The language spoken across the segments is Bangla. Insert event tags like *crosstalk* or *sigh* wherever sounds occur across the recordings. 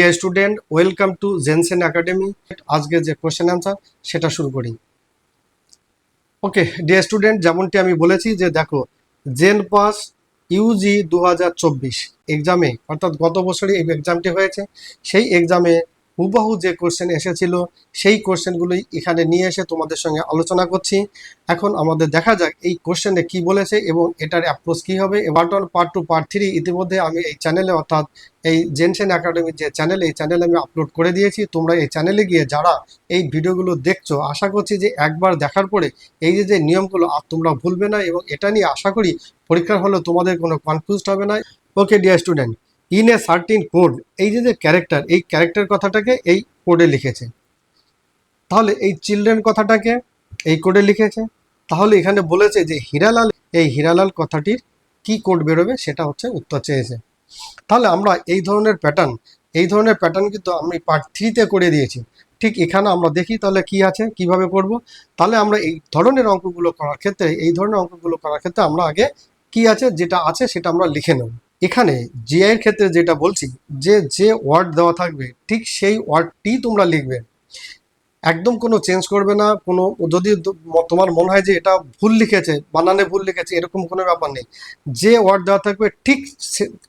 Dear student welcome to Jensen academy আজকে যে কোয়েশ্চেন অ্যান্সার সেটা শুরু করি। ওকে ডিয়ার স্টুডেন্ট যেমনটি আমি বলেছি যে দেখো জেন পাস ইউজি দু হাজার চব্বিশ এক্সামে অর্থাৎ গত বছরই এই এক্সামটি হয়েছে, সেই এক্সামে হুবহু যে কোশ্চেন এসেছিল, সেই কোশ্চেনগুলোই এখানে নিয়ে এসে তোমাদের সঙ্গে আলোচনা করছি। এখন আমাদের দেখা যাক এই কোশ্চেনে কি বলেছে এবং এটার অ্যাপ্রোচ কি হবে। Part one part two part three ইতিমধ্যে আমি এই চ্যানেলে অর্থাৎ এই জেনসেন একাডেমির যে চ্যানেল এই চ্যানেলে আমি আপলোড করে দিয়েছি। তোমরা এই চ্যানেলে গিয়ে যারা এই ভিডিওগুলো দেখছ, আশা করছি যে একবার দেখার পরে এই যে যে নিয়মগুলো, আর তোমরা ভুলবে না এবং এটা নিয়ে আশা করি পরীক্ষার হলে তোমাদের কোনো কনফিউজড হবে না। Okay dear student in a certain code, এই যে যে ক্যারেক্টার, এই ক্যারেক্টার কথাটাকে এই কোডে লিখেছে। তাহলে এই চিলড্রেন কথাটাকে এই কোডে লিখেছে। তাহলে এখানে বলেছে যে হীরালাল, এই হীরালাল কথাটির কি কোড বেরোবে সেটা হচ্ছে উত্তর চেয়েছে। তাহলে আমরা এই ধরনের প্যাটার্ন এই ধরনের প্যাটার্ন কিন্তু আমি পার্ট থ্রিতে করে দিয়েছি। ঠিক এখানে আমরা দেখি তাহলে কি আছে, কীভাবে করব। তাহলে আমরা এই ধরনের অঙ্কগুলো করার ক্ষেত্রে, এই ধরনের অঙ্কগুলো করার ক্ষেত্রে আমরা আগে কি আছে, যেটা আছে সেটা আমরা লিখে নেব। এখানে জিআই এর ক্ষেত্রে যেটা বলছি, যে যে ওয়ার্ড দেওয়া থাকবে, ঠিক সেই ওয়ার্ডটি তোমরা লিখবে। একদম কোনো চেঞ্জ করবে না, কোনো যদি তোমার মনে হয় যে এটা ভুল লিখেছে, বানানে ভুল লিখেছে, এরকম কোনো ব্যাপার নেই। যে ওয়ার্ড দেওয়া থাকবে, ঠিক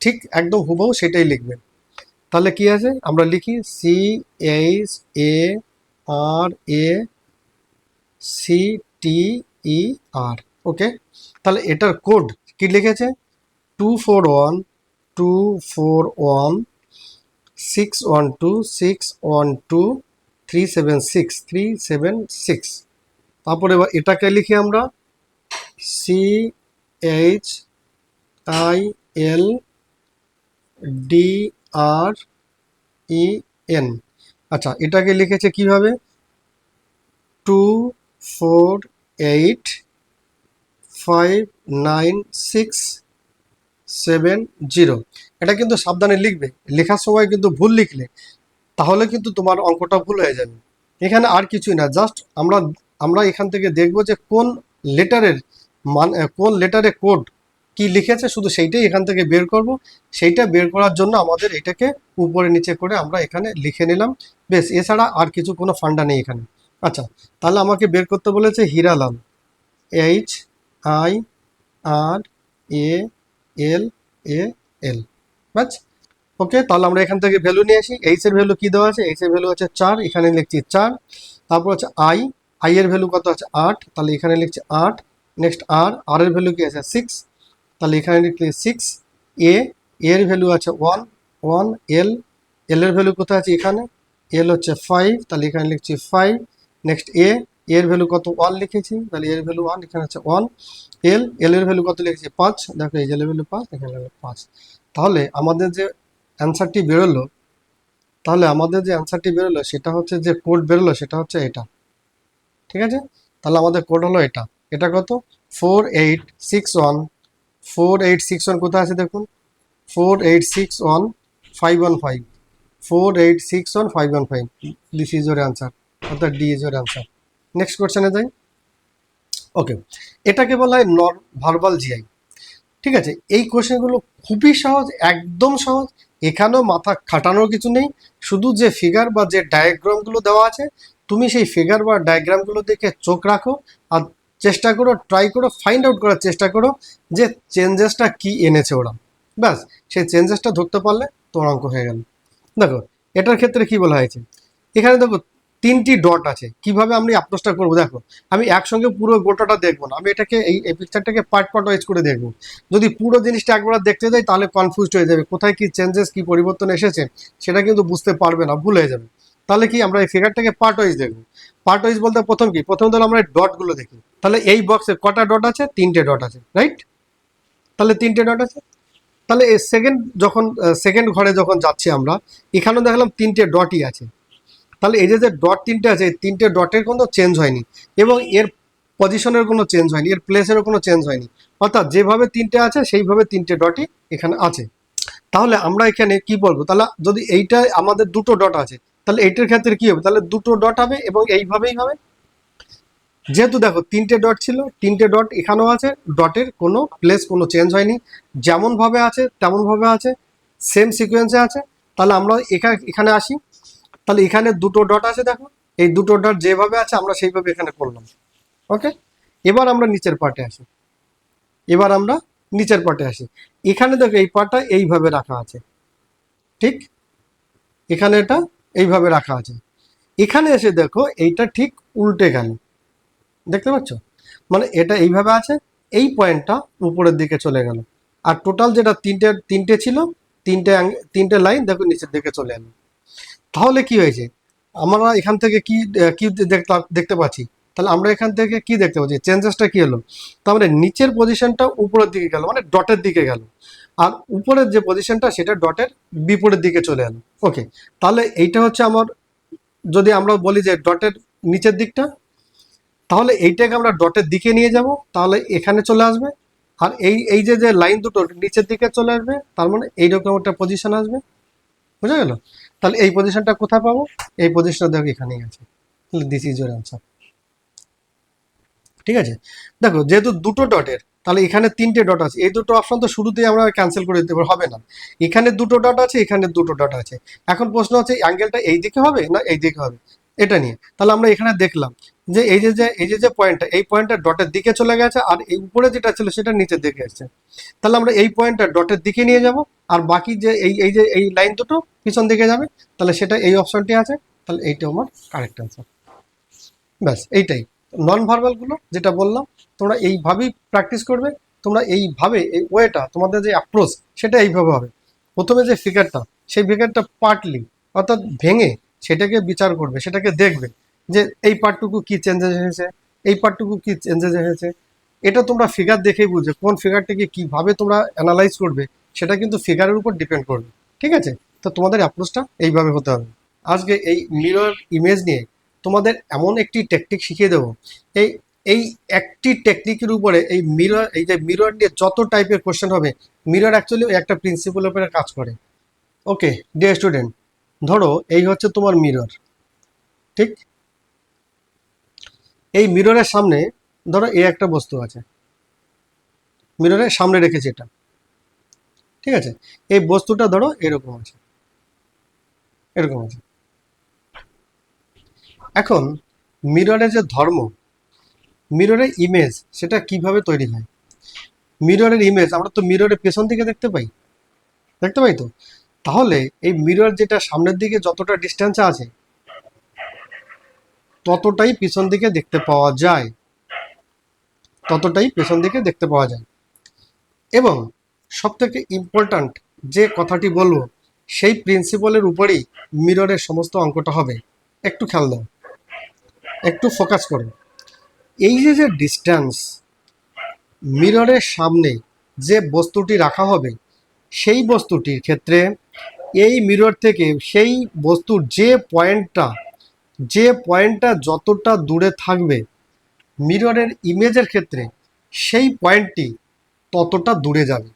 ঠিক একদম হুবহু সেটাই লিখবে। তাহলে কি আছে? আমরা লিখি C H A R A C T E R okay তাহলে এটার কোড কি লিখেছে? Two four one two four one six one two six one two three seven six three seven six তারপরে এটাকে লিখি আমরা C H I L D R E N আচ্ছা এটাকে লিখেছে কীভাবে? Two four eight five nine six seven zero এটা কিন্তু সাবধানে লিখবে। লেখার সময় কিন্তু ভুল লিখলে, তাহলে কিন্তু তোমার অঙ্কটা ভুল হয়ে যাবে। এখানে আর কিছুই না জাস্ট আমরা আমরা এখান থেকে দেখব যে কোন লেটারের মান কোন লেটারে কোড কি লিখেছে, শুধু সেইটাই এখান থেকে বের করব। সেইটা বের করার জন্য আমাদের এটাকে উপরে নিচে করে আমরা এখানে লিখে নিলাম। বেশ, এছাড়া আর কিছু কোনো ফান্ডা নেই এখানে। আচ্ছা তাহলে আমাকে বের করতে বলেছে Hiralal. H I R A L A L bus okay তাহলে আমরা এখান থেকে ভ্যালু নিয়ে আসি। এইচ এর ভ্যালু কি দেওয়া আছে? এইচ এর ভ্যালু আছে চার, এখানে লিখছি চার। তারপর হচ্ছে আই আই এর ভ্যালু কত আছে? আট। তাহলে এখানে লিখছি আট। নেক্সট আর আর এর ভ্যালু কি আছে? সিক্স তাহলে এখানে লিখছি সিক্স এ এর ভ্যালু আছে ওয়ান ওয়ান এল এল এর ভ্যালু কোথায় আছে? এখানে। এল হচ্ছে ফাইভ তাহলে এখানে লিখছি ফাইভ নেক্সট এ এর ভ্যালু কত ওয়ান লিখেছি? তাহলে এর ভ্যালু ওয়ান এখানে হচ্ছে ওয়ান এল এল এর ভ্যালু কত লিখেছি? পাঁচ। দেখো এই এল ভ্যালু পাঁচ, এখানে পাঁচ। তাহলে আমাদের যে অ্যান্সারটি বেরোলো, তাহলে আমাদের যে অ্যান্সারটি বেরোলো, সেটা হচ্ছে যে কোড বেরোলো, সেটা হচ্ছে এটা। ঠিক আছে? তাহলে আমাদের কোড হলো এটা। এটা কত? Four eight six one four eight six one কোথায় আছে দেখুন? Four eight six one five one five four eight six one five one five this is your answer অর্থাৎ D is your answer next কোয়েশ্চেনে যাই। ওকে এটাকে বলা হয় নর ভার্বাল জিআই ঠিক আছে? এই কোশ্চেনগুলো খুবই সহজ, একদম সহজ। এখানেও মাথা খাটানোর কিছু নেই। শুধু যে ফিগার বা যে ডায়াগ্রামগুলো দেওয়া আছে, তুমি সেই ফিগার বা ডায়াগ্রামগুলো দেখে চোখ রাখো আর চেষ্টা করো ট্রাই করো ফাইন্ড আউট করার চেষ্টা করো যে চেঞ্জেসটা কি এনেছে ওরা। ব্যাস, সেই চেঞ্জেসটা ধরতে পারলে তোমার অঙ্ক হয়ে গেল। দেখো, এটার ক্ষেত্রে কি বলা হয়েছে? এখানে দেখো তিনটি ডট আছে। কীভাবে আমি অ্যাপ্রোচটা করব? দেখো, আমি একসঙ্গে পুরো গোটাটা দেখব না। আমি এটাকে, এই পিকচারটাকে পার্ট পার্ট ওয়াইজ করে দেখব। যদি পুরো জিনিসটা একবার দেখতে যাই, তাহলে কনফিউজড হয়ে যাবে। কোথায় কি চেঞ্জেস কি পরিবর্তন এসেছে, সেটা কিন্তু বুঝতে পারবে না, ভুল হয়ে যাবে। তাহলে কি, আমরা এই ফিগারটাকে পার্ট ওয়াইজ দেখব। পার্ট ওয়াইজ বলতে প্রথম কি? প্রথম ধরো আমরা ডটগুলো দেখি। তাহলে এই বক্সে কটা ডট আছে? তিনটে ডট আছে রাইট তাহলে তিনটে ডট আছে? তাহলে সেকেন্ড যখন সেকেন্ড ঘরে যখন যাচ্ছি আমরা, এখানেও দেখলাম তিনটে ডটই আছে। তাহলে এই যে যে ডট তিনটে আছে, এই তিনটে ডটের কোনো চেঞ্জ হয়নি এবং এর পজিশনের কোনো চেঞ্জ হয়নি, এর প্লেসেরও কোনো চেঞ্জ হয়নি। অর্থাৎ যেভাবে তিনটে আছে, সেইভাবে তিনটে ডটই এখানে আছে। তাহলে আমরা এখানে কি বলব? তাহলে যদি এইটা আমাদের দুটো ডট আছে, তাহলে এইটার ক্ষেত্রে কি হবে? তাহলে দুটো ডট হবে এবং এইভাবেই হবে। যেহেতু দেখো তিনটে ডট ছিল, তিনটে ডট এখানেও আছে ডটের কোনো প্লেস কোনো চেঞ্জ হয়নি। যেমনভাবে আছে, তেমনভাবে আছে সেম সিকোয়েন্সে আছে। তাহলে আমরা এখানে এখানে আসি। তাহলে এখানে দুটো ডট আছে দেখো। এই দুটো ডট যেভাবে আছে, আমরা সেইভাবে এখানে করলাম। ওকে এবার আমরা নিচের পার্টে আসি। এবার আমরা নিচের পার্টে আসি। এখানে দেখো এই পার্টটা এইভাবে রাখা আছে। ঠিক? এখানে এটা এইভাবে রাখা আছে। এখানে এসে দেখো, এইটা ঠিক উল্টে গেল। দেখতে পাচ্ছ? মানে এটা এইভাবে আছে, এই পয়েন্টটা উপরের দিকে চলে গেল। আর টোটাল যেটা তিনটে তিনটে ছিল, তিনটে তিনটে লাইন দেখো নিচের দিকে চলে এলো। তাহলে কি হয়েছে? আমরা এখান থেকে কি কি দেখতে দেখতে পাচ্ছি? তাহলে আমরা এখান থেকে কি দেখতে পাচ্ছি? চেঞ্জেসটা কি হলো? তার মানে নিচের পজিশনটা উপরের দিকে গেল মানে ডটের দিকে গেল। আর উপরের যে পজিশনটা সেটা ডটের বিপরীত দিকে চলে এলো। ওকে তাহলে এইটা হচ্ছে আমার, যদি আমরা বলি যে ডটের নিচের দিকটা, তাহলে এইটাকে আমরা ডটের দিকে নিয়ে যাব, তাহলে এখানে চলে আসবে। আর এই এই যে যে লাইন দুটো নিচের দিকে চলে আসবে, তার মানে এইরকম একটা পজিশন আসবে। বুঝা গেল? তাহলে এই পজিশনটা কোথায় পাবো? এই পজিশনটা দেখো এখানেই আছে। তাহলে দিস ইজ ইউর অ্যান্সার ঠিক আছে? দেখো, যেহেতু দুটো ডটের তাহলে এখানে তিনটে ডট আছে। এই দুটো অপশন তো শুরুতেই আমরা ক্যান্সেল করে দিতে হবে না। এখানে দুটো ডট আছে, এখানে দুটো ডট আছে। এখন প্রশ্ন হচ্ছে অ্যাঙ্গেলটা এই দিকে হবে না এই দিকে হবে? এটা নিয়ে। তাহলে আমরা এখানে দেখলাম যে এই যে যে, এই যে যে পয়েন্টটা এই পয়েন্টটা ডটের দিকে চলে গেছে আর এই উপরে যেটা ছিল সেটা নিচের দিকে এসছে। তাহলে আমরা এই পয়েন্টটা ডটের দিকে নিয়ে যাব আর বাকি যে এই এই যে, এই লাইন দুটো পিছন দিকে যাবে। তাহলে সেটা এই অপশনটি আছে, তাহলে এইটা আমার কারেক্ট অ্যান্সার ব্যাস, এইটাই। নন ভার্বালগুলো যেটা বললাম, তোমরা এইভাবেই প্র্যাকটিস করবে, তোমরা এইভাবে, এই ওয়েটা তোমাদের যে অ্যাপ্রোচ সেটা এইভাবে হবে। প্রথমে যে ফিগারটা সেই ফিগারটা পার্টলি অর্থাৎ ভেঙে সেটাকে বিচার করবে, সেটাকে দেখবে। যে এই পার্টটুকু কি চেঞ্জেস হয়েছে? এই পার্টটুকু কি চেঞ্জেস হয়েছে? এটা তোমরা ফিগার দেখেই বুঝবে কোন ফিগারটাকে কীভাবে তোমরা অ্যানালাইজ করবে, সেটা কিন্তু ফিগারের উপর ডিপেন্ড করবে। ঠিক আছে? তো তোমাদের অ্যাপ্রোচটা এইভাবে হতে হবে। আজকে এই মিরর ইমেজ নিয়ে তোমাদের এমন একটি টেকনিক শিখিয়ে দেবো। এই এই একটি টেকনিকের উপরে এই মিরর এই যে মিরর নিয়ে যত টাইপের কোশ্চেন হবে মিরর অ্যাকচুয়ালি একটা প্রিন্সিপাল উপরে কাজ করে। ওকে ডিয়ার স্টুডেন্ট ধরো এই হচ্ছে তোমার মিরর ঠিক? এই মিররের সামনে, ধরো এই একটা বস্তু আছে। মিররের সামনে রেখেছি এটা। ঠিক আছে? এই বস্তুটা ধরো এরকম আছে। এরকম আছে। এখন মিররের যে ধর্ম মিররের ইমেজ সেটা কীভাবে তৈরি হয়? মিররের ইমেজ আমরা তো মিররের পেছন দিকে দেখতে পাই। দেখতে পাই তো? তাহলে এই মিরর যেটা সামনের দিকে যতটা ডিস্টেন্সে আছে ততটাই পিছন দিকে দেখতে পাওয়া যায়। ততটাই পেছন দিকে দেখতে পাওয়া যায়। এবং সব থেকে ইম্পর্ট্যান্ট যে কথাটি বলব, সেই প্রিন্সিপালের উপরেই মিররের সমস্ত অঙ্কটা হবে। একটু খেয়াল দাও। একটু ফোকাস করো। এই যে যে ডিস্টেন্স মিররের সামনে যে বস্তুটি রাখা হবে, সেই বস্তুটির ক্ষেত্রে এই মিরর থেকে সেই বস্তুর যে পয়েন্টটা যে পয়েন্টটা যতটা দূরে থাকবে, মিররের ইমেজের ক্ষেত্রে সেই পয়েন্টটি ততটা দূরে যাবে।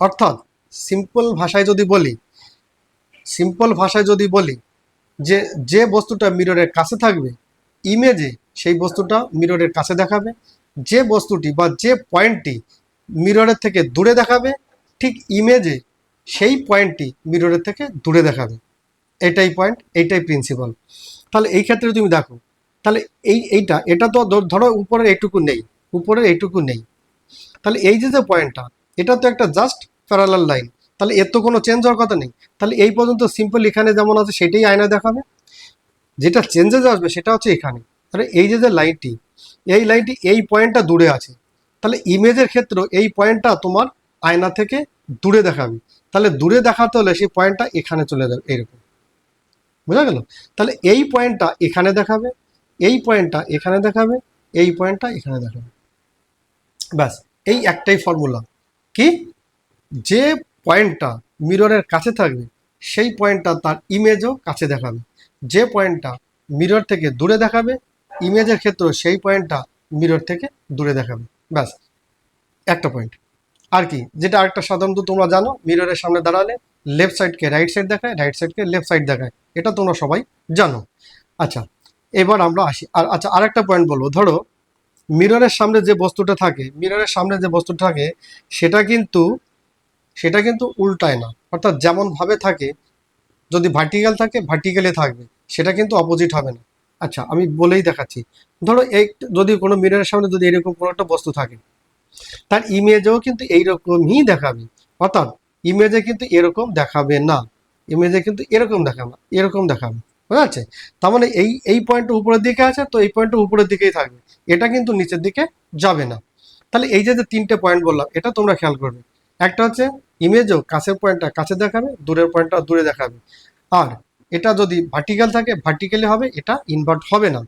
অর্থাৎ সিম্পল ভাষায় যদি বলি সিম্পল ভাষায় যদি বলি যে যে বস্তুটা মিররের কাছে থাকবে ইমেজে সেই বস্তুটা মিররের কাছে দেখাবে। যে বস্তুটি বা যে পয়েন্টটি মিররের থেকে দূরে দেখাবে, ঠিক ইমেজে সেই পয়েন্টটি মিররের থেকে দূরে দেখাবে। এটাই পয়েন্ট এইটাই প্রিন্সিপাল তাহলে এই ক্ষেত্রে তুমি দেখো, তাহলে এই, এইটা, এটা তো ধরো উপরের এইটুকু নেই, উপরের এইটুকু নেই। তাহলে এই যে যে পয়েন্টটা এটা তো একটা জাস্ট প্যারালাল লাইন তাহলে এর তো কোনো চেঞ্জ হওয়ার কথা নেই। তাহলে এই পর্যন্ত সিম্পল এখানে যেমন আছে, সেটাই আয়না দেখাবে। যেটা চেঞ্জেস আসবে, সেটা হচ্ছে এখানে। তাহলে এই যে যে লাইনটি এই লাইনটি এই পয়েন্টটা দূরে আছে। তাহলে ইমেজের ক্ষেত্রে এই পয়েন্টটা তোমার আয়না থেকে দূরে দেখাবে। তাহলে দূরে দেখাতে হলে সেই পয়েন্টটা এখানে চলে যাবে, এইরকম। বোঝা গেল? তাহলে এই পয়েন্টটা এখানে দেখাবে, এই পয়েন্টটা এখানে দেখাবে, এই পয়েন্টটা এখানে দেখাবে। ব্যাস, এই একটাই ফর্মুলা কি? যে পয়েন্টটা মিররের কাছে থাকবে, সেই পয়েন্টটা তার ইমেজও কাছে দেখাবে। যে পয়েন্টটা মিরর থেকে দূরে দেখাবে ইমেজের ক্ষেত্রে সেই পয়েন্টটা মিরর থেকে দূরে দেখাবে। ব্যাস, একটা পয়েন্ট আর কি? যেটা আরেকটা সাধারণত তোমরা জানো মিররের সামনে দাঁড়ালে লেফট সাইডকে রাইট সাইড দেখায় রাইট সাইডকে লেফট সাইড দেখায়। এটা তোমরা সবাই জানো। আচ্ছা এবার আমরা আসি। আর আচ্ছা আরেকটা পয়েন্ট বলব। ধরো মিররের সামনে যে বস্তুটা থাকে মিররের সামনে যে বস্তুটা থাকে, সেটা কিন্তু সেটা কিন্তু উল্টায় না। অর্থাৎ যেমন ভাবে থাকে, যদি ভার্টিক্যাল থাকে ভার্টিক্যালে থাকবে। সেটা কিন্তু অপোজিট হবে না। আচ্ছা আমি বলেই দেখাচ্ছি। ধরো এই যদি কোনো মিররের সামনে যদি এরকম কোনো একটা বস্তু থাকে, তার ইমেজেও কিন্তু এইরকমই দেখাবে। অর্থাৎ ইমেজে কিন্তু এরকম দেখাবে না। ইমেজে কিন্তু এরকম দেখাবে এরকম দেখাবে বুঝা যাচ্ছে তার মানে এই এই পয়েন্টটা উপরের দিকে আছে, তো এই পয়েন্টটা উপরের দিকেই থাকবে। এটা কিন্তু নিচের দিকে যাবে না। তাহলে এই যে যে তিনটে পয়েন্ট বললাম, এটা তোমরা খেয়াল করবে। একটা হচ্ছে ইমেজও কাছের পয়েন্টটা কাছে দেখাবে, দূরের পয়েন্টটা দূরে দেখাবে। আর এটা যদি ভার্টিক্যাল থাকে ভার্টিক্যালি হবে, এটা ইনভার্ট হবে না।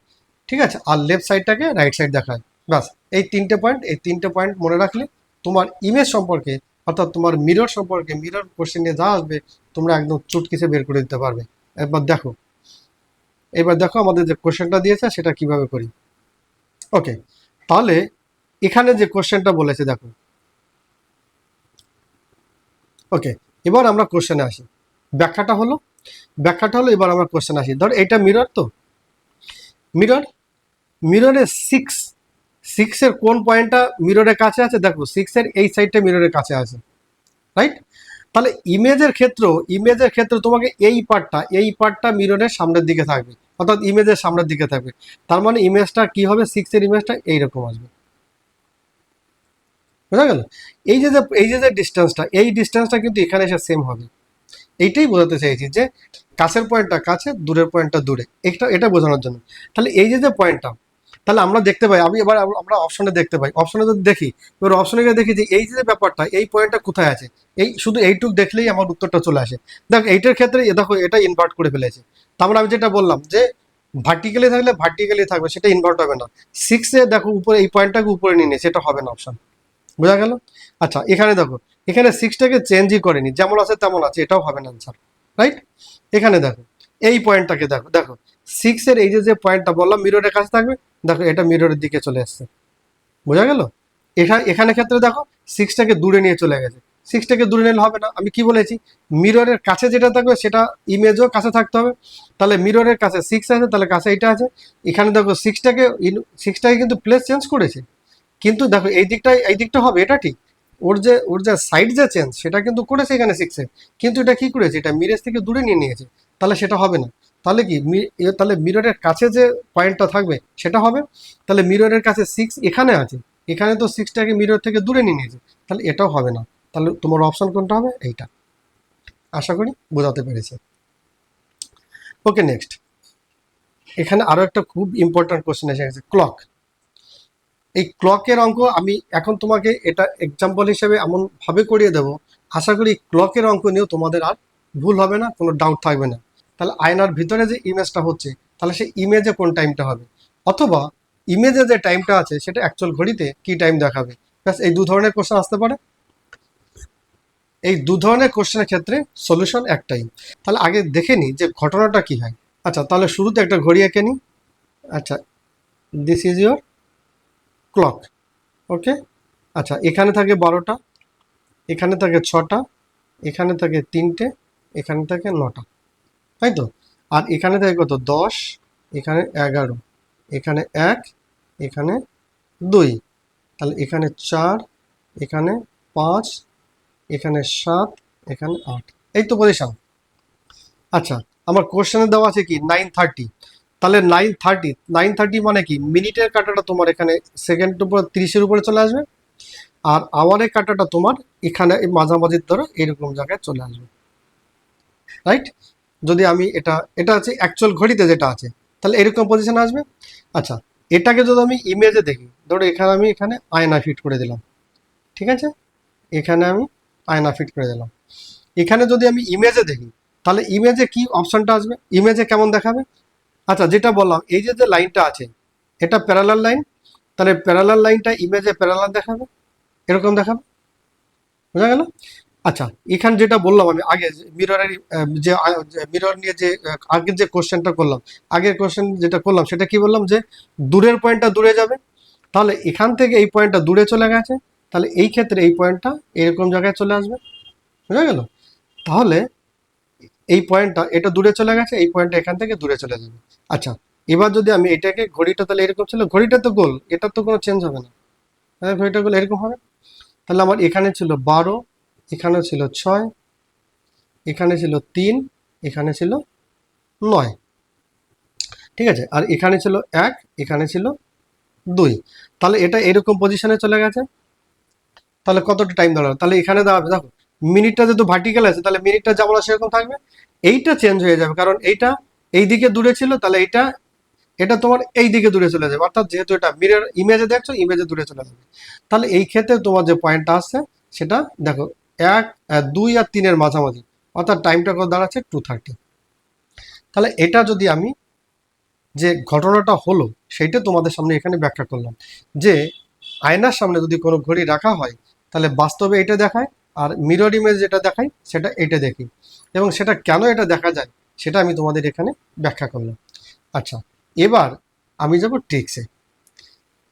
ঠিক আছে? আর লেফট সাইডটাকে রাইট সাইড দেখায়। ব্যাস, এই তিনটে পয়েন্ট এই তিনটে পয়েন্ট মনে রাখলে তোমার ইমেজ সম্পর্কে, অর্থাৎ তোমার মিরর সম্পর্কে মিরর কোশ্চেনে যা আসবে তোমরা একদম চুটকিসে বের করে দিতে পারবে। একবার দেখো। এবার দেখো আমাদের যে কোশ্চেনটা দিয়েছে, সেটা কীভাবে করি? ওকে তাহলে এখানে যে কোশ্চেনটা বলেছে, দেখো। ওকে এবার আমরা কোশ্চেনে আসি। ব্যাখ্যাটা হলো? ব্যাখ্যাটা হলো, এবার আমরা কোশ্চেন আসি। ধর, এটা মিরর তো। মিরর মিররের সিক্স সিক্সের কোন পয়েন্টটা মিররের কাছে আছে? দেখো সিক্সের এই সাইডটা মিররের কাছে আছে। রাইট তাহলে ইমেজের ক্ষেত্র, ইমেজের ক্ষেত্রে তোমাকে এই পার্টটা এই পার্টটা মিররের সামনের দিকে থাকবে। অর্থাৎ ইমেজের সামনের দিকে থাকবে। তার মানে ইমেজটা কি হবে? সিক্সের ইমেজটা এইরকম আসবে। বোঝা গেল? এই যে যে, এই যে যে ডিস্টেন্সটা এই ডিস্টেন্সটা কিন্তু এখানে এসে সেম হবে। এইটাই বোঝাতে চাইছি যে, কাছের পয়েন্টটা কাছে, দূরের পয়েন্টটা দূরে। এটা এটা বোঝানোর জন্য। তাহলে এই যে যে পয়েন্টটা তাহলে আমরা দেখতে পাই, আমি এবার আমরা অপশনে দেখতে পাই। অপশনে যদি দেখি, এবার অপশনে গিয়ে দেখি যে এই যে ব্যাপারটা, এই পয়েন্টটা কোথায় আছে? এই শুধু এইটুক দেখলেই আমার উত্তরটা চলে আসে। দেখো, এইটার ক্ষেত্রে দেখো, এটা ইনভার্ট করে ফেলেছে। তারপরে আমি যেটা বললাম যে ভার্টিক্যালি থাকলে ভার্টিক্যালি থাকবে, সেটা ইনভার্ট হবে না। সিক্সে দেখো, উপরে এই পয়েন্টটাকে উপরে নিয়ে নিয়ে সেটা হবে না অপশন বোঝা গেল? আচ্ছা এখানে দেখো, এখানে সিক্সটাকে চেঞ্জই করেনি। যেমন আছে তেমন আছে, এটাও হবে না আনসার রাইট এখানে দেখো এই পয়েন্টটাকে দেখো দেখো সিক্সের এই যে যে পয়েন্টটা বললাম মিররের কাছে থাকবে, দেখো, এটা মিররের দিকে চলে আসছে বোঝা গেল? এখানে এখানে ক্ষেত্রে দেখো সিক্সটাকে দূরে নিয়ে চলে গেছে। সিক্সটাকে দূরে নিলে হবে না। আমি কি বলেছি? মিররের কাছে যেটা থাকবে, সেটা ইমেজও কাছে থাকতে হবে। তাহলে মিররের কাছে সিক্স আছে, তাহলে কাছে এইটা আছে। এখানে দেখো সিক্সটাকে সিক্সটাকে কিন্তু প্লেস চেঞ্জ করেছে। কিন্তু দেখো, এই দিকটাই এই দিকটা হবে, এটা ঠিক। ওর যে ওর যে সাইড যে চেঞ্জ সেটা কিন্তু করেছে এখানে সিক্সে কিন্তু এটা কি করেছে? এটা মিরেজ থেকে দূরে নিয়ে নিয়েছে। তাহলে সেটা হবে না। তাহলে কি? তাহলে মিররের কাছে যে পয়েন্টটা থাকবে, সেটা হবে? তাহলে মিররের কাছে সিক্স এখানে আছে। এখানে তো সিক্সটাকে মিরর থেকে দূরে নিয়ে নিয়েছে। তাহলে এটাও হবে না। তাহলে তোমার অপশন কোনটা হবে? এইটা। আশা করি বোঝাতে পেরেছে। ওকে নেক্সট এখানে আরও একটা খুব ইম্পর্ট্যান্ট কোশ্চেন এসে গেছে ক্লক এই ক্লকের অঙ্ক আমি এখন তোমাকে এটা এক্সাম্পল হিসেবে এমনভাবে করিয়ে দেবো। আশা করি ক্লকের অঙ্ক নিয়েও তোমাদের আর ভুল হবে না, কোনো ডাউট থাকবে না। তাহলে আয়নার ভিতরে যে ইমেজটা হচ্ছে, তাহলে সেই ইমেজে কোন টাইমটা হবে? অথবা ইমেজে যে টাইমটা আছে, সেটা অ্যাকচুয়াল ঘড়িতে কি টাইম দেখাবে? ব্যাস, এই দু ধরনের কোশ্চেন আসতে পারে। এই দু ধরনের কোশ্চেনের ক্ষেত্রে সলিউশন একটাই। তাহলে আগে দেখে নিই যে ঘটনাটা কি হয়। আচ্ছা তাহলে শুরুতে একটা ঘড়ি এঁকে নিই আচ্ছা this is your clock okay আচ্ছা এখানে থাকে বারোটা, এখানে থাকে ছটা, এখানে থাকে তিনটে, এখানে থাকে নটা। তাই তো? আর এখানে থাকে কত দশ, এখানে এগারো, এখানে এক, এখানে দুই, তাহলে এখানে চার, এখানে পাঁচ, এখানে সাত, এখানে আট। এই তো পজিশন আচ্ছা আমার কোশ্চেনে দেওয়া আছে কি? নাইন থার্টি তাহলে নাইন থার্টি নাইন থার্টি মানে কি? মিনিটের কাটাটা তোমার এখানে সেকেন্ড উপর, তিরিশের উপরে চলে আসবে। আর আওয়ারের কাটাটা তোমার এখানে মাঝামাঝির ধরো এরকম জায়গায় চলে আসবে। রাইট যদি আমি এটা এটা আছে অ্যাকচুয়াল ঘড়িতে যেটা আছে, তাহলে এরকম পজিশন আসবে? আচ্ছা এটাকে যদি আমি ইমেজে দেখি, ধরো এখানে আমি এখানে আয়না ফিট করে দিলাম, ঠিক আছে? এখানে আমি আয়না ফিট করে দিলাম। এখানে যদি আমি ইমেজে দেখি, তাহলে ইমেজে কি অপশনটা আসবে? ইমেজে কেমন দেখাবে? আচ্ছা যেটা বললাম, এই যে যে লাইনটা আছে, এটা প্যারালাল লাইন তাহলে প্যারালাল লাইনটা ইমেজে প্যারালাল দেখাবে? এরকম দেখাবে? বোঝা গেল? আচ্ছা এখানে যেটা বললাম আমি আগে মিররের যে মিরর নিয়ে যে আগের যে কোশ্চেনটা করলাম, আগের কোশ্চেন যেটা করলাম সেটা কি বললাম যে দূরের পয়েন্টটা দূরে যাবে, তাহলে এখান থেকে এই পয়েন্টটা দূরে চলে গেছে, তাহলে এই ক্ষেত্রে এই পয়েন্টটা এরকম জায়গায় চলে আসবে, বুঝা গেল? তাহলে এই পয়েন্টটা এটা দূরে চলে গেছে, এই পয়েন্টটা এখান থেকে দূরে চলে যাবে। আচ্ছা এবার যদি আমি এটাকে, ঘড়িটা তাহলে এরকম ছিল, ঘড়িটা তো গোল, এটা তো কোনো চেঞ্জ হবে না। হ্যাঁ ঘড়িটা গোল এরকম হবে। তাহলে আমার এখানে ছিল বারো এখানে ছিল ছয়, এখানে ছিল তিন, এখানে ছিল নয়। ঠিক আছে? আর এখানে ছিল এক, এখানে ছিল দুই। তাহলে এটা এরকম পজিশনে চলে গেছে? তাহলে কতটা টাইম দাঁড়াবে তাহলে এখানে দাঁড়াবে, দেখো মিনিটটা যেহেতু ভার্টিক্যাল আছে, তাহলে মিনিটটা যেমন সেরকম থাকবে। এইটা চেঞ্জ হয়ে যাবে, কারণ এইটা এই দিকে দূরে ছিল, তাহলে এইটা, এটা তোমার এই দিকে দূরে চলে যাবে। অর্থাৎ যেহেতু এটা মিরর ইমেজে দেখছ ইমেজে দূরে চলে যাবে। তাহলে এই ক্ষেত্রে তোমার যে পয়েন্টটা আসছে, সেটা দেখো এক দুই আর তিনের মাঝামাঝি। অর্থাৎ টাইমটা কত দাঁড়াচ্ছে? টু থার্টি তাহলে এটা যদি আমি যে ঘটনাটা হলো, সেইটা তোমাদের সামনে এখানে ব্যাখ্যা করলাম। যে আয়নার সামনে যদি কোনো ঘড়ি রাখা হয়, তাহলে বাস্তবে এটা দেখায় আর মিরর ইমেজ যেটা দেখায়, সেটা এটা দেখি। এবং সেটা কেন এটা দেখা যায়, সেটা আমি তোমাদের এখানে ব্যাখ্যা করলাম। আচ্ছা এবার আমি যাব ট্রিক্সে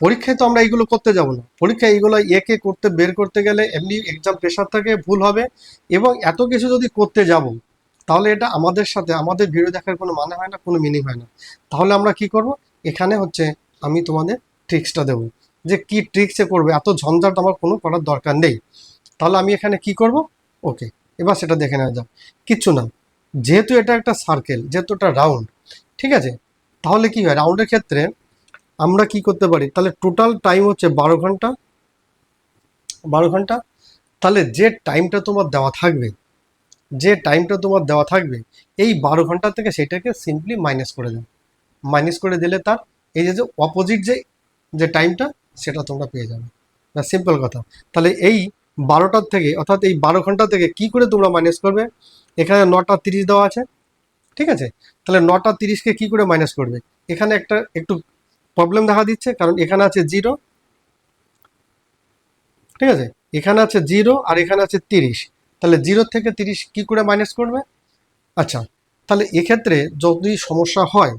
পরীক্ষায় তো আমরা এইগুলো করতে যাব না। পরীক্ষায় এইগুলো একে করতে, বের করতে গেলে এমনি এক্সাম প্রেশার থাকে, ভুল হবে এবং এত কিছু যদি করতে যাব, তাহলে এটা আমাদের সাথে, আমাদের ভিডিও দেখার কোনো মানে হয় না, কোনো মিনিং হয় না। তাহলে আমরা কি করব? এখানে হচ্ছে আমি তোমাদের ট্রিক্সটা দেবো। যে কি ট্রিক্সে করবে, এত ঝঞ্ঝাট আমার কোনো করার দরকার নেই। তাহলে আমি এখানে কি করব? ওকে এবার সেটা দেখে নেওয়া যাক। কিচ্ছু না। যেহেতু এটা একটা সার্কেল যেহেতু এটা রাউন্ড ঠিক আছে? তাহলে কি হয়? রাউন্ডের ক্ষেত্রে আমরা কি করতে পারি? তাহলে টোটাল টাইম হচ্ছে বারো ঘণ্টা। বারো ঘণ্টা। তাহলে যে টাইমটা তোমার দেওয়া থাকবে, যে টাইমটা তোমার দেওয়া থাকবে, এই বারো ঘণ্টা থেকে সেটাকে সিম্পলি মাইনাস করে দাও। মাইনাস করে দিলে তার এই যে যে অপোজিট যে যে টাইমটা সেটা তোমরা পেয়ে যাবে। সিম্পল কথা। তাহলে এই বারোটার থেকে, অর্থাৎ এই বারো ঘণ্টা থেকে কি করে তোমরা মাইনাস করবে? এখানে নটা তিরিশ দেওয়া আছে। ঠিক আছে? তাহলে নটা তিরিশকে কি করে মাইনাস করবে? এখানে একটা, একটু প্রবলেম দেখা দিচ্ছে, কারণ এখানে আছে জিরো ঠিক আছে? এখানে আছে জিরো আর এখানে আছে তিরিশ। তাহলে জিরো থেকে তিরিশ কি করে মাইনাস করবে? আচ্ছা তাহলে এক্ষেত্রে যদি সমস্যা হয়,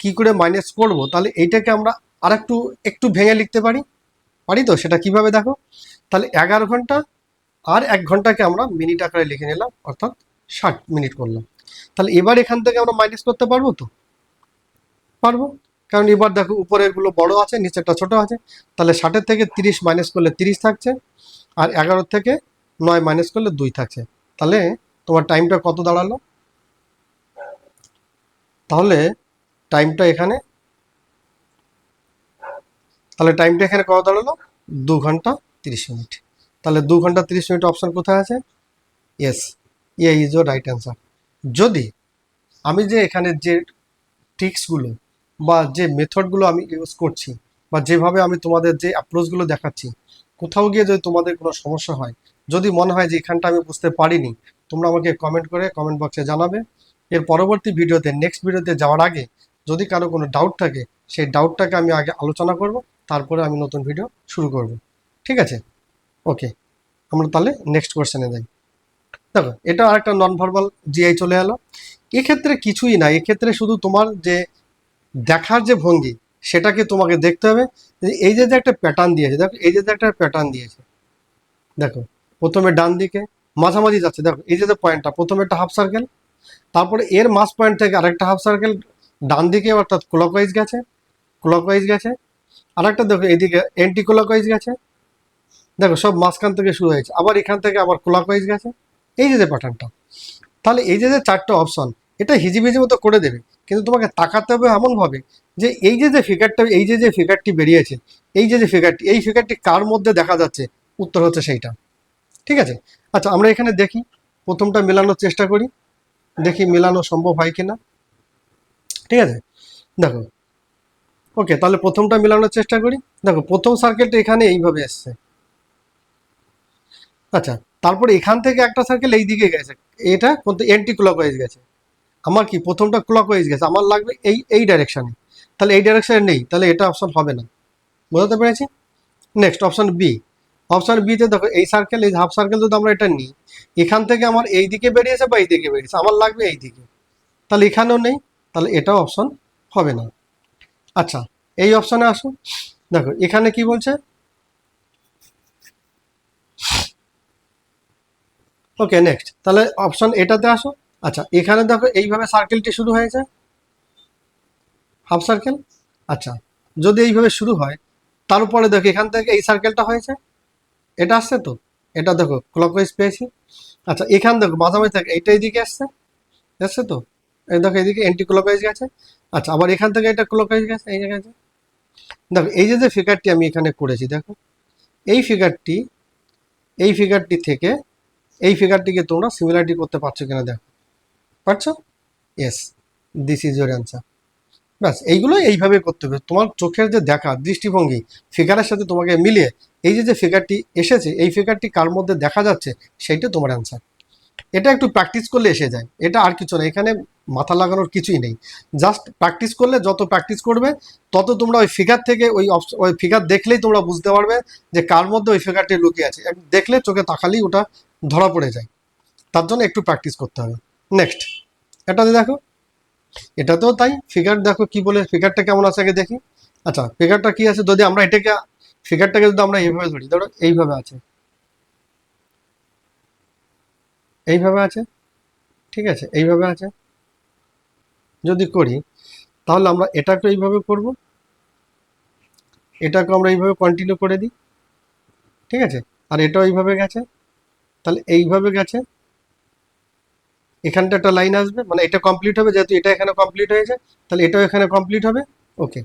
কি করে মাইনাস করব? তাহলে এইটাকে আমরা আর একটু একটু ভেঙে লিখতে পারি। পারি তো? সেটা কীভাবে দেখো? তাহলে এগারো ঘণ্টা আর এক ঘন্টাকে আমরা মিনিট আকারে লিখে নিলাম, অর্থাৎ ষাট মিনিট করলাম। তাহলে এবার এখান থেকে আমরা মাইনাস করতে পারব তো? পারব? কারণ এবার দেখো উপরেরগুলো বড় আছে, নিচেরটা ছোট আছে। তাহলে ষাটের থেকে তিরিশ মাইনাস করলে তিরিশ থাকছে আর এগারো থেকে নয় মাইনাস করলে দুই থাকছে। তাহলে তোমার টাইমটা কত দাঁড়াল? তাহলে টাইমটা এখানে তাহলে টাইমটা এখানে কত দাঁড়াল? দু ঘণ্টা তিরিশ মিনিট তাহলে দু ঘণ্টা তিরিশ মিনিট অপশান কোথায় আছে? ইয়েস ইয়ে ইজ ইউর রাইট অ্যান্সার যদি আমি যে এখানে যে ট্রিক্সগুলো বা যে মেথডগুলো আমি ইউজ করছি বা যেভাবে আমি তোমাদের যে অ্যাপ্রোচগুলো দেখাচ্ছি, কোথাও গিয়ে যদি তোমাদের কোনো সমস্যা হয়, যদি মনে হয় যে এখানটা আমি বুঝতে পারিনি, তোমরা আমাকে কমেন্ট করে কমেন্ট বক্সে জানাবে। এর পরবর্তী ভিডিওতে নেক্সট ভিডিওতে যাওয়ার আগে যদি কারও কোনো ডাউট থাকে, সেই ডাউটটাকে আমি আগে আলোচনা করব, তারপরে আমি নতুন ভিডিও শুরু করব। ঠিক আছে? ওকে আমরা তাহলে নেক্সট কোয়েশ্চেনে যাই। দেখো, এটা আরেকটা নন ভার্বাল জিআই চলে এলো। এক্ষেত্রে কিছুই না, এক্ষেত্রে শুধু তোমার যে দেখার যে ভঙ্গি, সেটাকে তোমাকে দেখতে হবে। এই যে একটা প্যাটার্ন দিয়েছে, দেখো, এই যে একটা প্যাটার্ন দিয়েছে। দেখো, প্রথমে ডান দিকে মাঝামাঝি যাচ্ছে। দেখো, এই যে পয়েন্টটা প্রথমে একটা হাফ সার্কেল তারপরে এর মাস পয়েন্ট থেকে আরেকটা হাফ সার্কেল ডান দিকে অর্থাৎ ক্লকওয়াইজ গেছে ক্লকওয়াইজ গেছে। আরেকটা দেখো এদিকে এন্টি ক্লকওয়াইজ গেছে। দেখো, সব মাঝখান থেকে শুরু হয়েছে। আবার এখান থেকে আবার ক্লকওয়াইজ গেছে। এই যে প্যাটার্নটা তাহলে এই যে চারটে অপশন এটা হিজিবিজি মতো করে দেবে। কিন্তু তোমাকে তাকাতে হবে এমনভাবে যে এই যে যে ফিগারটা এই যে যে ফিগারটি বেরিয়েছে, এই যে যে ফিগারটি এই ফিগারটি কার মধ্যে দেখা যাচ্ছে? উত্তর হচ্ছে সেইটা। ঠিক আছে? আচ্ছা আমরা এখানে দেখি। প্রথমটা মেলানোর চেষ্টা করি। দেখি মেলানো সম্ভব হয় কিনা। ঠিক আছে? দেখো। ওকে, তাহলে প্রথমটা মেলানোর চেষ্টা করি। দেখো, প্রথম সার্কেলটা এখানে এইভাবে এসছে। আচ্ছা তারপরে এখান থেকে একটা সার্কেল এই দিকে গেছে। এটা এন্টি ক্লকওয়াইজ গেছে। আমার কি প্রথমটা ক্লকওয়াইজ গেছে, আমার লাগবে এই এই ডাইরেকশানে তাহলে এই ডাইরেকশানে নেই, তাহলে এটা অপশন হবে না। বোঝাতে পেরেছি? নেক্সট অপশান বি অপশান বিতে দেখো, এই সার্কেল এই হাফ সার্কেল যদি আমরা এটা নিই, এখান থেকে আমার এই দিকে বেরিয়েছে বা এই দিকে বেরিয়েছে, আমার লাগবে এই দিকে। তাহলে এখানেও নেই, তাহলে এটাও অপশন হবে না। আচ্ছা এই অপশানে আসুন। দেখো, এখানে কি বলছে? ওকে নেক্সট তাহলে অপশন এটাতে আসো। আচ্ছা এখানে দেখো এইভাবে সার্কেলটি শুরু হয়েছে। হাফ সার্কেল আচ্ছা যদি এইভাবে শুরু হয়, তারপরে দেখো এখান থেকে এই সার্কেলটা হয়েছে। এটা আসছে তো? এটা দেখো ক্লকওয়াইজ পেয়েছি। আচ্ছা এখান দেখো, মাঝামাঝি থাকে এইটা এইদিকে আসছে। এসছে তো? এই দেখো এদিকে এন্টি ক্লকওয়াইজ গেছে। আচ্ছা আবার এখান থেকে এটা ক্লকওয়াইজ গেছে, এই জায়গায়। দেখো, এই যে যে ফিগারটি আমি এখানে করেছি, দেখো, এই ফিগারটি এই ফিগারটি থেকে, এই ফিগারটিকে তোমরা সিমিলারিটি করতে পারছ কিনা দেখো। পারছ? Yes this is your answer ব্যাস এইগুলো এইভাবে করতে হবে। তোমার চোখের যে দেখা, দৃষ্টিভঙ্গি ফিগারের সাথে তোমাকে মিলিয়ে, এই যে যে ফিগারটি এসেছে, এই ফিগারটি কার মধ্যে দেখা যাচ্ছে, সেইটা তোমার অ্যান্সার এটা একটু প্র্যাকটিস করলে এসে যায়। এটা আর কিছু না, এখানে মাথা লাগানোর কিছুই নেই। জাস্ট প্র্যাকটিস করলে, যত প্র্যাকটিস করবে, তত তোমরা ওই ফিগার থেকে ওই ওই ফিগার দেখলেই তোমরা বুঝতে পারবে যে কার মধ্যে ওই ফিগারটি লুকিয়ে আছে। দেখলে চোখে তাকালেই ওটা ধরা পড়ে যায়। তার জন্য একটু প্র্যাকটিস করতে হবে। নেক্সট এটাতে দেখো। এটাতেও তাই। ফিগার দেখো কি বলে ফিগারটা কেমন আছে আগে দেখি। আচ্ছা ফিগারটা কি আছে? যদি আমরা এটাকে ফিগারটাকে যদি আমরা এইভাবে ধরি, ধরো এইভাবে আছে। এইভাবে আছে। ঠিক আছে, এইভাবে আছে। যদি করি, তাহলে আমরা এটাকে এইভাবে করব। এটাকে আমরা এইভাবে কন্টিনিউ করে দিই। ঠিক আছে? আর এটাও এইভাবে গেছে। তাহলে এইভাবে গেছে। এখানটা একটা লাইন আসবে মানে এটা কমপ্লিট হবে, যেহেতু এটা এখানে কমপ্লিট হয়েছে, তাহলে এটাও এখানে কমপ্লিট হবে ওকে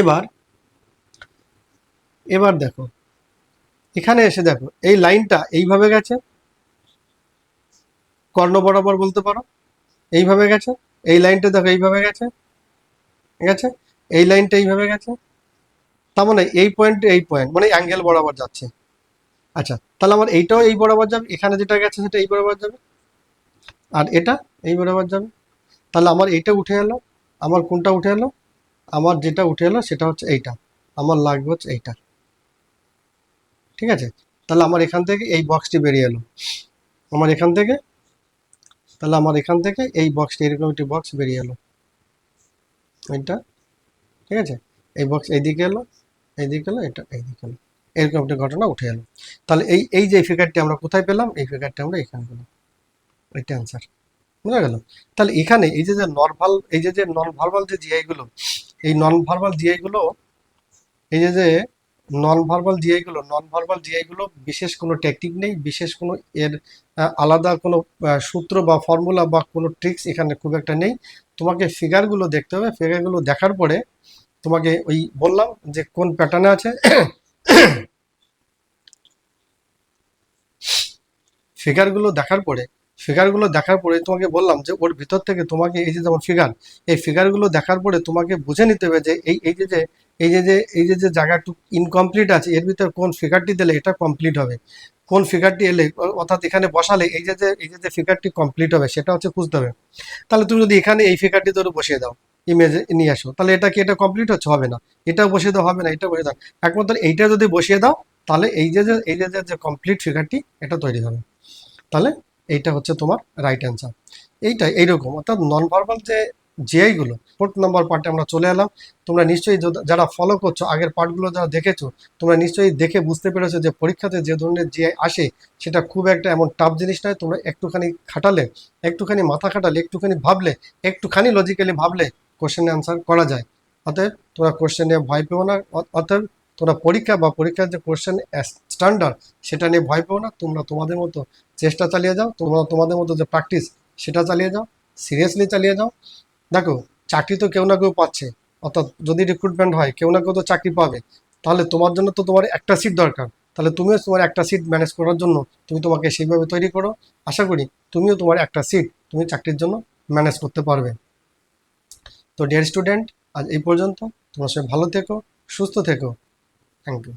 এবার এবার দেখো, এখানে এসে দেখো, এই লাইনটা এইভাবে গেছে, কর্ণ বরাবর বলতে পারো, এইভাবে গেছে, এই লাইনটা দেখো এইভাবে গেছে, ঠিক আছে? এই লাইনটা এইভাবে গেছে, তার মানে এই পয়েন্ট এই পয়েন্ট মানে অ্যাঙ্গেল বরাবর যাচ্ছে। আচ্ছা তাহলে আমার এইটাও এই বরাবর যাবে, এখানে যেটা গেছে সেটা এই বরাবর যাবে। আর এটা এই বরাবর যাবে তাহলে আমার এইটা উঠে এলো, আমার কোনটা উঠে এলো? আমার যেটা উঠে এলো সেটা হচ্ছে এইটা, আমার লাগবে হচ্ছে এইটা। ঠিক আছে? তাহলে আমার এখান থেকে এই বক্সটি বেরিয়ে এলো। আমার এখান থেকে, তাহলে আমার এখান থেকে এই বক্সটি এরকম একটি বক্স বেরিয়ে এলো। এইটা, ঠিক আছে? এই বক্স এইদিকে এলো এইদিকে এলো, এটা এইদিকে এলো। এরকম একটা ঘটনা উঠে এলো। তাহলে এই এই যে ফিগারটি আমরা কোথায় পেলাম? এই ফিগারটি আমরা এখানে পেলাম। এটা অ্যান্সার বুঝা গেল? তাহলে এখানে এই যে যে নর্মাল এই যে যে নন ভার্বাল যে জিআই গুলো, এই নন ভার্বাল জিআই গুলো, এই যে যে নন ভার্বাল জিআই গুলো নন ভার্বাল জিআই গুলো বিশেষ কোনো টেকনিক নেই, বিশেষ কোনো এর আলাদা কোনো সূত্র বা ফর্মুলা বা কোনো ট্রিক্স এখানে খুব একটা নেই। তোমাকে ফিগারগুলো দেখতে হবে। ফিগারগুলো দেখার পরে তোমাকে ওই বললাম যে কোন প্যাটার্নে আছে। *coughs* ফিগারগুলো দেখার পরে ফিগারগুলো দেখার পরে তোমাকে বললাম যে, ওর ভিতর থেকে তোমাকে এই যে যেমন ফিগার এই ফিগারগুলো দেখার পরে তোমাকে বুঝে নিতে হবে যে, এই এই যে যে, এই যে যে, এই যে যে জায়গাটু ইনকমপ্লিট আছে, এর ভিতরে কোন ফিগারটি দিলে এটা কমপ্লিট হবে? কোন ফিগারটি এলে অর্থাৎ এখানে বসালে এই যে যে, এই যে যে ফিগারটি কমপ্লিট হবে, সেটা হচ্ছে খুঁজতে হবে। তাহলে তুমি যদি এখানে এই ফিগারটি ধরে বসিয়ে দাও ইমেজে নিয়ে আসো, তাহলে এটা কি এটা কমপ্লিট হচ্ছে? হবে না। এটাও বসিয়ে দাও, হবে না এটা বসিয়ে দাও। একমাত্র এইটা যদি বসিয়ে দাও, তাহলে এই যে যে, এই যে- যে কমপ্লিট ফিগারটি এটা তৈরি হবে। তাহলে এইটা হচ্ছে তোমার রাইট অ্যান্সার এইটাই, এইরকম। অর্থাৎ নন ভার্বাল যে জিআইগুলো ফোর্থ নাম্বার পার্টে আমরা চলে এলাম। তোমরা নিশ্চয়ই যারা ফলো করছ, আগের পার্টগুলো যারা দেখেছ, তোমরা নিশ্চয়ই দেখে বুঝতে পেরেছ যে পরীক্ষাতে যে ধরনের জিআই আসে, সেটা খুব একটা এমন টাফ জিনিস নয়। তোমরা একটুখানি খাটালে, একটুখানি মাথা খাটালে, একটুখানি ভাবলে, একটুখানি লজিক্যালি ভাবলে কোশ্চেনে অ্যান্সার করা যায়। অতএব তোমরা কোশ্চেনে ভয় পেও না। অতএব তোমরা পরীক্ষা বা পরীক্ষার যে কোশ্চেন স্ট্যান্ডার্ড সেটা নিয়ে ভয় পেও না। তোমরা তোমাদের মতো চেষ্টা চালিয়ে যাও। তোমরা তোমাদের মতো যে প্র্যাকটিস সেটা চালিয়ে যাও। সিরিয়াসলি চালিয়ে যাও। দেখো, চাকরি তো কেউ না কেউ পাচ্ছে। অর্থাৎ যদি রিক্রুটমেন্ট হয়, কেউ না কেউ তো চাকরি পাবে। তাহলে তোমার জন্য তো তোমার একটা সিট দরকার। তাহলে তুমিও তোমার একটা সিট ম্যানেজ করার জন্য তুমি তোমাকে সেইভাবে তৈরি করো। আশা করি তুমিও তোমার একটা সিট তুমি চাকরির জন্য ম্যানেজ করতে পারবে। তো ডিয়ার স্টুডেন্ট আজ এই পর্যন্ত। তোমার সঙ্গে ভালো থেকো, সুস্থ থেকো। Thank you.